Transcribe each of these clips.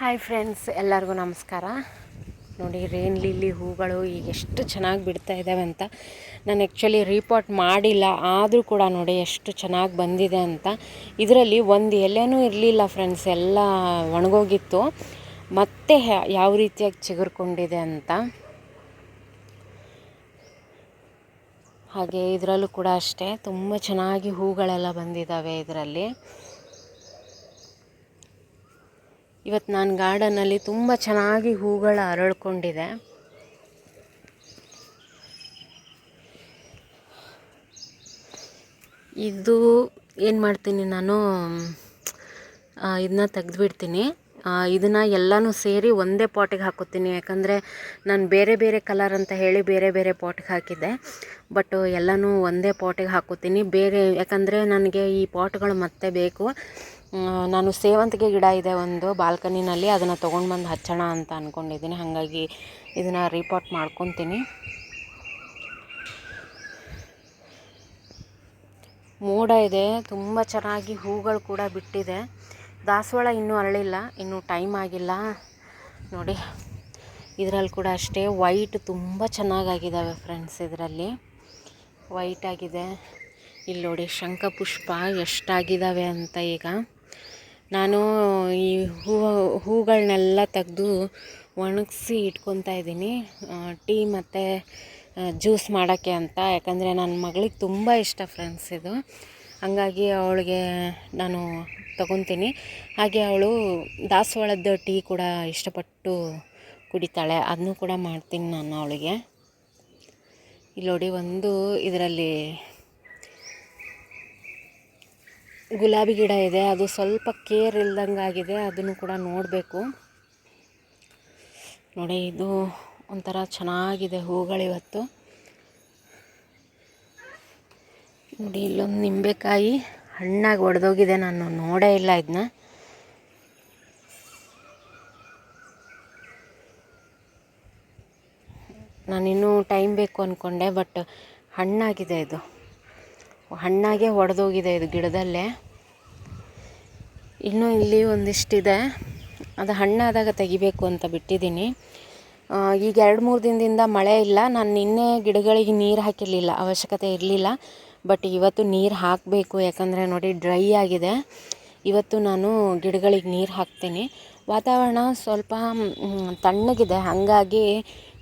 Hi friends, ಎಲ್ಲರಿಗೂ ನಮಸ್ಕಾರ. ನೋಡಿ ರೇನ್ ಲಿಲ್ಲಿ ಹೂಗಳು ಈಗ ಎಷ್ಟು ಚೆನ್ನಾಗಿ ಬಿಡ್ತಾ ಇದ್ದಾವೆ ಅಂತ. ನಾನು ಆ್ಯಕ್ಚುಲಿ ರೀಪಾಟ್ ಮಾಡಿಲ್ಲ, ಆದರೂ ಕೂಡ ನೋಡಿ ಎಷ್ಟು ಚೆನ್ನಾಗಿ ಬಂದಿದೆ ಅಂತ. ಇದರಲ್ಲಿ ಒಂದು ಎಲೆನೂ ಇರಲಿಲ್ಲ ಫ್ರೆಂಡ್ಸ್, ಎಲ್ಲ ಒಣಗೋಗಿತ್ತು. ಮತ್ತೆ ಯಾವ ರೀತಿಯಾಗಿ ಚಿಗುರ್ಕೊಂಡಿದೆ ಅಂತ. ಹಾಗೆ ಇದರಲ್ಲೂ ಕೂಡ ಅಷ್ಟೇ, ತುಂಬ ಚೆನ್ನಾಗಿ ಹೂಗಳೆಲ್ಲ ಬಂದಿದ್ದಾವೆ ಇದರಲ್ಲಿ. ಇವತ್ತು ನಾನು ಗಾರ್ಡನಲ್ಲಿ ತುಂಬ ಚೆನ್ನಾಗಿ ಹೂಗಳು ಅರಳ್ಕೊಂಡಿದೆ. ಇದು ಏನು ಮಾಡ್ತೀನಿ ನಾನು? ಇದನ್ನ ತೆಗೆದುಬಿಡ್ತೀನಿ. ಇದನ್ನು ಎಲ್ಲನೂ ಸೇರಿ ಒಂದೇ ಪಾಟಿಗೆ ಹಾಕೋತೀನಿ ಯಾಕಂದರೆ ನಾನು ಬೇರೆ ಬೇರೆ ಕಲರ್ ಅಂತ ಹೇಳಿ ಬೇರೆ ಬೇರೆ ಪಾಟಿಗೆ ಹಾಕಿದ್ದೆ. ಬಟ್ ಎಲ್ಲನೂ ಒಂದೇ ಪಾಟಿಗೆ ಹಾಕೋತೀನಿ ಬೇರೆ, ಯಾಕಂದರೆ ನನಗೆ ಈ ಪಾಟ್ಗಳು ಮತ್ತೆ ಬೇಕು. ನಾನು ಸೇವಂತಿಗೆ ಗಿಡ ಇದೆ ಒಂದು ಬಾಲ್ಕನಿನಲ್ಲಿ, ಅದನ್ನು ತೊಗೊಂಡು ಬಂದು ಹಚ್ಚೋಣ ಅಂತ ಅಂದ್ಕೊಂಡಿದ್ದೀನಿ ಹಾಗಾಗಿ ಇದನ್ನು ರಿಪೋರ್ಟ್ ಮಾಡ್ಕೊತೀನಿ. ಮೋಡ ಇದೆ, ತುಂಬ ಚೆನ್ನಾಗಿ ಹೂಗಳು ಕೂಡ ಬಿಟ್ಟಿದೆ. ದಾಸವಾಳ ಇನ್ನೂ ಅರಳಿಲ್ಲ, ಇನ್ನೂ ಟೈಮ್ ಆಗಿಲ್ಲ. ನೋಡಿ, ಇದರಲ್ಲಿ ಕೂಡ ಅಷ್ಟೇ. ವೈಟ್ ತುಂಬ ಚೆನ್ನಾಗಾಗಿದ್ದಾವೆ ಫ್ರೆಂಡ್ಸ್ ಇದರಲ್ಲಿ. ವೈಟ್ ಆಗಿದೆ. ಇಲ್ಲಿ ನೋಡಿ, ಶಂಖಪುಷ್ಪ ಎಷ್ಟಾಗಿದ್ದಾವೆ ಅಂತ ಈಗ. ನಾನು ಈ ಹೂವು ಹೂಗಳನ್ನೆಲ್ಲ ತೆಗೆದು ಒಣಗಿಸಿ ಇಟ್ಕೊತಾ ಇದ್ದೀನಿ. ಟೀ ಮತ್ತು ಜ್ಯೂಸ್ ಮಾಡೋಕ್ಕೆ ಅಂತ. ಯಾಕಂದರೆ ನನ್ನ ಮಗಳಿಗೆ ತುಂಬ ಇಷ್ಟ ಫ್ರೆಂಡ್ಸ್ ಇದು. ಹಂಗಾಗಿ ಅವಳಿಗೆ ನಾನು ತಗೊತೀನಿ. ಹಾಗೆ ಅವಳು ದಾಸವಾಳದ ಟೀ ಕೂಡ ಇಷ್ಟಪಟ್ಟು ಕುಡಿತಾಳೆ. ಅದನ್ನು ಕೂಡ ಮಾಡ್ತೀನಿ ನಾನು ಅವಳಿಗೆ. ಇಲ್ಲಿ ನೋಡಿ ಒಂದು ಇದರಲ್ಲಿ ಗುಲಾಬಿ ಗಿಡ ಇದೆ. ಅದು ಸ್ವಲ್ಪ ಕೇರ್ ಇಲ್ದಂಗೆ ಆಗಿದೆ. ಅದನ್ನು ಕೂಡ ನೋಡಬೇಕು. ನೋಡಿ, ಇದು ಒಂಥರ ಚೆನ್ನಾಗಿದೆ ಹೂಗಳಿವತ್ತು ನೋಡಿ, ಇಲ್ಲೊಂದು ನಿಂಬೆಕಾಯಿ ಹಣ್ಣಾಗಿ ಒಡೆದೋಗಿದೆ. ನಾನು ನೋಡೇ ಇಲ್ಲ ಇದನ್ನ ನಾನಿನ್ನೂ ಟೈಮ್ ಬೇಕು ಅಂದ್ಕೊಂಡೆ ಬಟ್ ಹಣ್ಣಾಗಿದೆ ಇದು. ಹಣ್ಣಾಗೆ ಒಡೆದೋಗಿದೆ ಇದು ಗಿಡದಲ್ಲೇ. ಇನ್ನೂ ಇಲ್ಲಿ ಒಂದಿಷ್ಟಿದೆ. ಅದು ಹಣ್ಣಾದಾಗ ತೆಗಿಬೇಕು ಅಂತ ಬಿಟ್ಟಿದ್ದೀನಿ. ಈಗ ಎರಡು ಮೂರು ದಿನದಿಂದ ಮಳೆ ಇಲ್ಲ. ನಾನು ನಿನ್ನೆ ಗಿಡಗಳಿಗೆ ನೀರು ಹಾಕಿರಲಿಲ್ಲ, ಅವಶ್ಯಕತೆ ಇರಲಿಲ್ಲ. ಬಟ್ ಇವತ್ತು ನೀರು ಹಾಕಬೇಕು, ಯಾಕಂದರೆ ನೋಡಿ ಡ್ರೈ ಆಗಿದೆ. ಇವತ್ತು ನಾನು ಗಿಡಗಳಿಗೆ ನೀರು ಹಾಕ್ತೀನಿ. ವಾತಾವರಣ ಸ್ವಲ್ಪ ತಣ್ಣಗಿದೆ. ಹಾಗಾಗಿ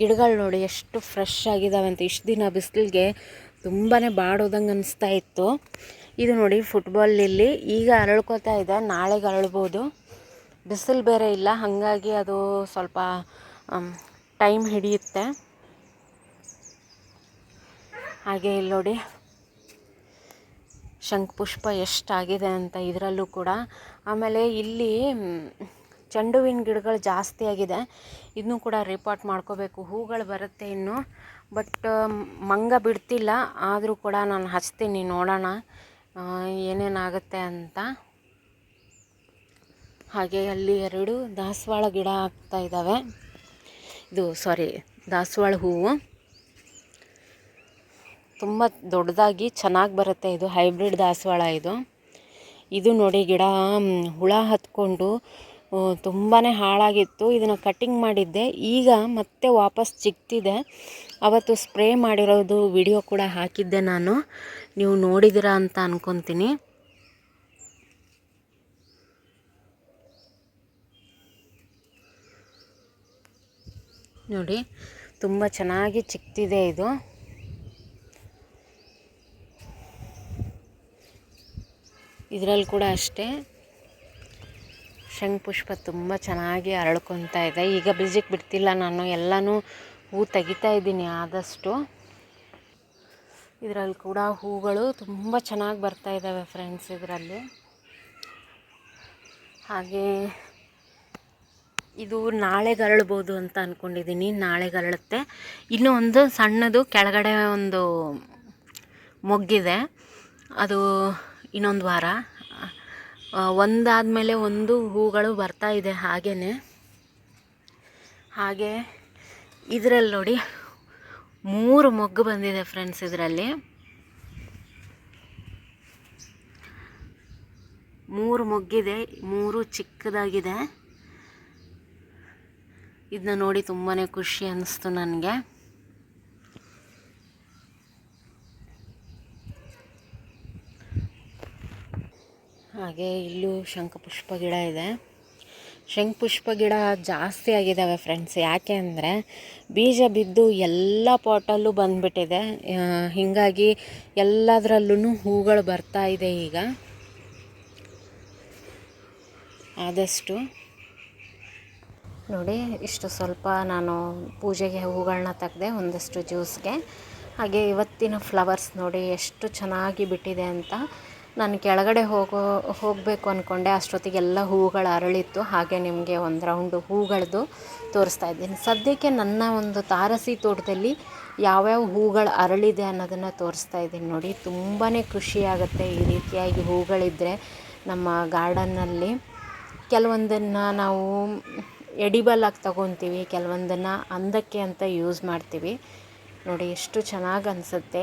ಗಿಡಗಳು ನೋಡಿ ಎಷ್ಟು ಫ್ರೆಶ್ ಆಗಿದ್ದಾವೆ ಅಂತ ಇಷ್ಟು ದಿನ ಬಿಸಿಲಿಗೆ ತುಂಬಾ ಬಾಡೋದಂಗೆ ಅನಿಸ್ತಾ ಇತ್ತು. ಇದು ನೋಡಿ ಫುಟ್ಬಾಲ್ ಇಲ್ಲಿ. ಈಗ ಅರಳ್ಕೋತಾ ಇದೆ. ನಾಳೆಗೆ ಅರಳ್ಬೋದು. ಬಿಸಿಲು ಬೇರೆ ಇಲ್ಲ. ಹಾಗಾಗಿ ಅದು ಸ್ವಲ್ಪ ಟೈಮ್ ಹಿಡಿಯುತ್ತೆ. ಹಾಗೆ ಇಲ್ಲಿ ನೋಡಿ ಶಂಖಪುಷ್ಪ ಎಷ್ಟಾಗಿದೆ ಅಂತ ಇದರಲ್ಲೂ ಕೂಡ. ಆಮೇಲೆ ಇಲ್ಲಿ ಚೆಂಡು ಹೂವಿನ ಗಿಡಗಳು ಜಾಸ್ತಿ ಆಗಿದೆ. ಇದನ್ನು ಕೂಡ ರಿಪೋರ್ಟ್ ಮಾಡ್ಕೋಬೇಕು. ಹೂಗಳು ಬರುತ್ತೆ ಇನ್ನು. ಬಟ್ ಮಂಗ ಬಿಡ್ತಿಲ್ಲ. ಆದರೂ ಕೂಡ ನಾನು ಹಚ್ತೀನಿ, ನೋಡೋಣ. ಏನೇನಾಗುತ್ತೆ ಅಂತ. ಹಾಗೆ ಅಲ್ಲಿ ಎರಡು ದಾಸವಾಳ ಗಿಡ ಆಗ್ತಾ ಇದ್ದಾವೆ ಇದು ಸಾರಿ ದಾಸವಾಳ ಹೂವು. ತುಂಬ ದೊಡ್ಡದಾಗಿ ಚೆನ್ನಾಗಿ ಬರುತ್ತೆ ಇದು. ಹೈಬ್ರಿಡ್ ದಾಸವಾಳ ಇದು. ಇದು ನೋಡಿ ಗಿಡ ಹುಳ ಹತ್ಕೊಂಡು ತುಂಬಾ ಹಾಳಾಗಿತ್ತು. ಇದನ್ನು ಕಟ್ಟಿಂಗ್ ಮಾಡಿದ್ದೆ. ಈಗ ಮತ್ತೆ ವಾಪಸ್ ಚಿಕ್ತಿದೆ ಅವತ್ತು ಸ್ಪ್ರೇ ಮಾಡಿರೋದು ವಿಡಿಯೋ ಕೂಡ ಹಾಕಿದ್ದೆ ನಾನು. ನೀವು ನೋಡಿದ್ದೀರಾ ಅಂತ ಅಂದ್ಕೊತೀನಿ ನೋಡಿ, ತುಂಬ ಚೆನ್ನಾಗಿ ಚಿಕ್ತಿದೆ ಇದು. ಇದರಲ್ಲಿ ಕೂಡ ಅಷ್ಟೇ. ಶಂಖಪುಷ್ಪ ತುಂಬ ಚೆನ್ನಾಗಿ ಅರಳ್ಕೊತಾ ಇದೆ. ಈಗ ಬೀಜಕ್ಕೆ ಬಿಡ್ತಿಲ್ಲ ನಾನು, ಎಲ್ಲನೂ ಹೂ ತೆಗಿತಾ ಇದ್ದೀನಿ ಆದಷ್ಟು. ಇದರಲ್ಲಿ ಕೂಡ ಹೂಗಳು ತುಂಬ ಚೆನ್ನಾಗಿ ಬರ್ತಾ ಇದ್ದಾವೆ ಫ್ರೆಂಡ್ಸ್ ಇದರಲ್ಲಿ. ಹಾಗೆ ಇದು ನಾಳೆ ಅರಳ್ಬೋದು ಅಂತ ಅಂದ್ಕೊಂಡಿದ್ದೀನಿ ನಾಳೆ ಅರಳುತ್ತೆ. ಇನ್ನೂ ಒಂದು ಸಣ್ಣದು ಕೆಳಗಡೆ ಒಂದು ಮೊಗ್ಗಿದೆ. ಅದು ಇನ್ನೊಂದು ವಾರ. ಒಂದಾದಮೇಲೆ ಒಂದು ಹೂಗಳು ಬರ್ತಾ ಇದೆ ಹಾಗೇ ಹಾಗೆ ಇದರಲ್ಲಿ ನೋಡಿ ಮೂರು ಮೊಗ್ಗು ಬಂದಿದೆ ಫ್ರೆಂಡ್ಸ್ ಇದರಲ್ಲಿ. ಮೂರು ಮೊಗ್ಗಿದೆ, ಮೂರು ಚಿಕ್ಕದಾಗಿದೆ. ಇದನ್ನ ನೋಡಿ ತುಂಬಾ ಖುಷಿ ಅನ್ನಿಸ್ತು ನನಗೆ. ಹಾಗೆ ಇಲ್ಲೂ ಶಂಖಪುಷ್ಪ ಗಿಡ ಇದೆ. ಶಂಖಪುಷ್ಪ ಗಿಡ ಜಾಸ್ತಿ ಆಗಿದ್ದಾವೆ ಫ್ರೆಂಡ್ಸ್ ಯಾಕೆ ಅಂದರೆ ಬೀಜ ಬಿದ್ದು ಎಲ್ಲ ಪಾಟಲ್ಲೂ ಬಂದುಬಿಟ್ಟಿದೆ. ಹೀಗಾಗಿ ಎಲ್ಲದರಲ್ಲೂ ಹೂಗಳು ಬರ್ತಾ ಇದೆ ಈಗ. ಆದಷ್ಟು ನೋಡಿ, ಇಷ್ಟು ಸ್ವಲ್ಪ ನಾನು ಪೂಜೆಗೆ ಹೂಗಳನ್ನ ತೆಗೆದೆ ಒಂದಷ್ಟು ಜ್ಯೂಸ್ಗೆ ಹಾಗೆ ಇವತ್ತಿನ ಫ್ಲವರ್ಸ್ ನೋಡಿ, ಎಷ್ಟು ಚೆನ್ನಾಗಿ ಬಿಟ್ಟಿದೆ ಅಂತ. ನಾನು ಕೆಳಗಡೆ ಹೋಗೋ, ಹೋಗಬೇಕು ಅಂದ್ಕೊಂಡೆ ಅಷ್ಟೊತ್ತಿಗೆಲ್ಲ ಹೂಗಳು ಅರಳಿತ್ತು. ಹಾಗೆ ನಿಮಗೆ ಒಂದು ರೌಂಡು ಹೂಗಳದ್ದು ತೋರಿಸ್ತಾ ಇದ್ದೀನಿ. ಸದ್ಯಕ್ಕೆ ನನ್ನ ಒಂದು ತಾರಸಿ ತೋಟದಲ್ಲಿ ಯಾವ್ಯಾವ ಹೂಗಳು ಅರಳಿದೆ ಅನ್ನೋದನ್ನು ತೋರಿಸ್ತಾ ಇದ್ದೀನಿ ನೋಡಿ. ತುಂಬಾ ಖುಷಿಯಾಗುತ್ತೆ ಈ ರೀತಿಯಾಗಿ ಹೂಗಳಿದ್ದರೆ ನಮ್ಮ ಗಾರ್ಡನ್ನಲ್ಲಿ. ಕೆಲವೊಂದನ್ನು ನಾವು ಎಡಿಬಲ್ ಆಗಿ ತಗೊತೀವಿ, ಕೆಲವೊಂದನ್ನು ಅಂದಕ್ಕೆ ಅಂತ ಯೂಸ್ ಮಾಡ್ತೀವಿ. ನೋಡಿ, ಎಷ್ಟು ಚೆನ್ನಾಗಿ ಅನಿಸುತ್ತೆ.